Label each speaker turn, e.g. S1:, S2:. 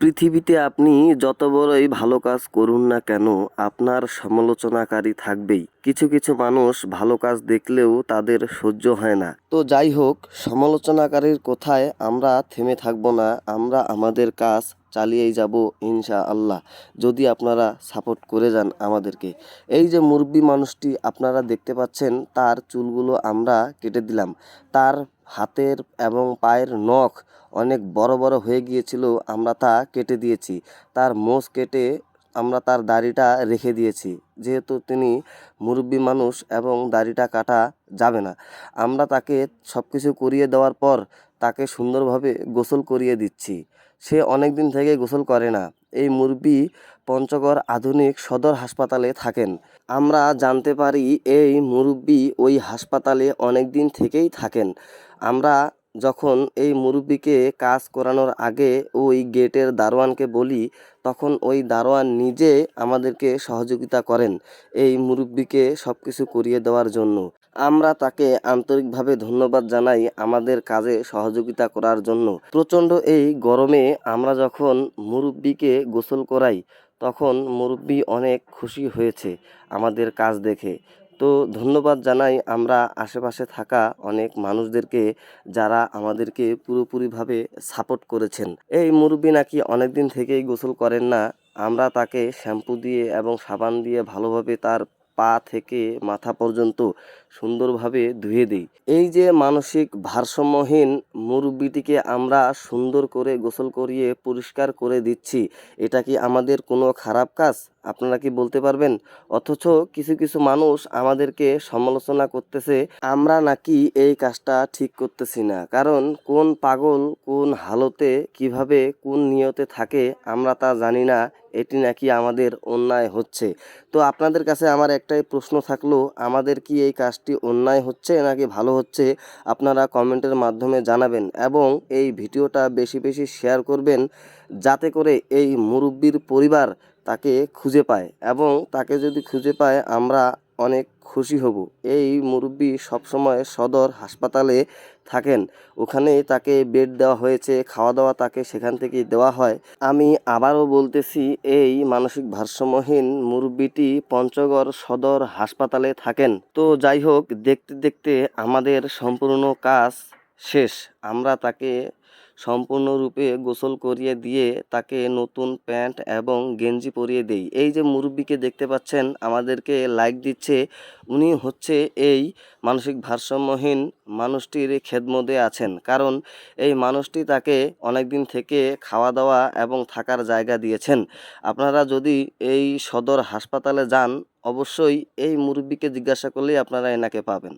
S1: পৃথিবীতে আপনি যত বড়ই ভালো কাজ করুন না কেন, আপনার সমালোচনাকারী থাকবেই। কিছু কিছু মানুষ ভালো কাজ দেখলেও তাদের সহ্য হয় না। তো যাই হোক, সমালোচনাকারীর কোথায় আমরা থেমে থাকব না, আমরা আমাদের কাজ চালিয়েই যাব ইনশা আল্লাহ যদি আপনারা সাপোর্ট করে যান আমাদেরকে। এই যে মুরব্বী মানুষটি আপনারা দেখতে পাচ্ছেন, তার চুলগুলো আমরা কেটে দিলাম। তার হাতের এবং পায়ের নখ অনেক বড় বড় হয়ে গিয়েছিল, আমরা তা কেটে দিয়েছি। তার মোষ কেটে আমরা তার দাড়িটা রেখে দিয়েছি। যেহেতু তিনি মুরব্বী মানুষ এবং দাড়িটা কাটা যাবে না, আমরা তাকে সব কিছু করিয়ে দেওয়ার পর তাকে সুন্দরভাবে গোসল করিয়ে দিচ্ছি। সে অনেক দিন থেকে গোসল করে না। এই মুরব্বি পঞ্চগড় আধুনিক সদর হাসপাতালে থাকেন। আমরা জানতে পারি এই মুরব্বি ওই হাসপাতালে অনেক দিন থেকেই থাকেন। আমরা যখন এই মুরব্বিকে কাজ করানোর আগে ওই গেটের দারোয়ানকে বলি, তখন ওই দারোয়ান নিজে আমাদেরকে সহযোগিতা করেন এই মুরব্বিকে সব কিছু করিয়ে দেওয়ার জন্য। আমরা তাকে আন্তরিকভাবে ধন্যবাদ জানাই আমাদের কাজে সহযোগিতা করার জন্য। প্রচণ্ড এই গরমে আমরা যখন মুরব্বিকে গোসল করাই, তখন মুরব্বি অনেক খুশি হয়েছে আমাদের কাজ দেখে। তো ধন্যবাদ জানাই আমরা আশেপাশে থাকা অনেক মানুষদেরকে যারা আমাদেরকে পুরোপুরিভাবে সাপোর্ট করেছেন। এই মুরব্বী নাকি অনেক দিন থেকেই গোসল করেন না। আমরা তাকে শ্যাম্পু দিয়ে এবং সাবান দিয়ে ভালোভাবে তার পা থেকে মাথা পর্যন্ত সুন্দরভাবে ধুয়ে দিই। এই যে মানসিক ভারসাম্যহীন মুরব্বিটিকে আমরা সুন্দর করে গোসল করিয়ে পরিষ্কার করে দিচ্ছি। এটা কি আমাদের কোনো খারাপ কাজ? আপনারা কি বলতে পারবেন? অথচ কিছু কিছু মানুষ আমাদেরকে সমালোচনা করতেছে, আমরা নাকি এই কাজটা ঠিক করতেছি না। কারণ কোন পাগল কোন হালতে কীভাবে কোন নিয়তে থাকে আমরা তা জানি না, এটি নাকি আমাদের অন্যায় হচ্ছে। তো আপনাদের কাছে আমার একটাই প্রশ্ন থাকল, আমাদের কি এই কাজটি অন্যায় হচ্ছে নাকি ভালো হচ্ছে? আপনারা কমেন্টের মাধ্যমে জানাবেন। এবং এই ভিডিওটা বেশি বেশি শেয়ার করবেন যাতে করে এই মুরব্বির পরিবার তাকে খুঁজে পায় এবং তাকে যদি খুঁজে পায় আমরা অনেক খুশি হব। এই মুরব্বি সবসময় সদর হাসপাতালে থাকেন। ওখানে তাকে বেড দেওয়া হয়েছে খাওয়া দাওয়া তাকে সেখান থেকেই দেওয়া হয়। আমি আবারও বলতেছি, এই মানসিক ভারসাম্যহীন মুরব্বিটি পঞ্চগড় সদর হাসপাতালে থাকেন। তো যাই হোক, দেখতে দেখতে আমাদের সম্পূর্ণ কাজ শেষ। আমরা তাকে সম্পূর্ণরূপে গোসল করিয়ে দিয়ে তাকে নতুন প্যান্ট এবং গেঞ্জি পরিয়ে দেই। এই যে মুরব্বীকে দেখতে পাচ্ছেন, আমাদেরকে লাইক দিচ্ছে। উনি হচ্ছে এই মানসিক ভারসাম্যহীন মানুষটির খেদমদে আছেন। কারণ এই মানুষটি তাকে অনেক দিন থেকে খাওয়া দাওয়া এবং থাকার জায়গা দিয়েছেন। আপনারা যদি এই সদর হাসপাতালে যান, অবশ্যই এই মুরব্বীকে জিজ্ঞাসা করলেই আপনারা এনাকে পাবেন।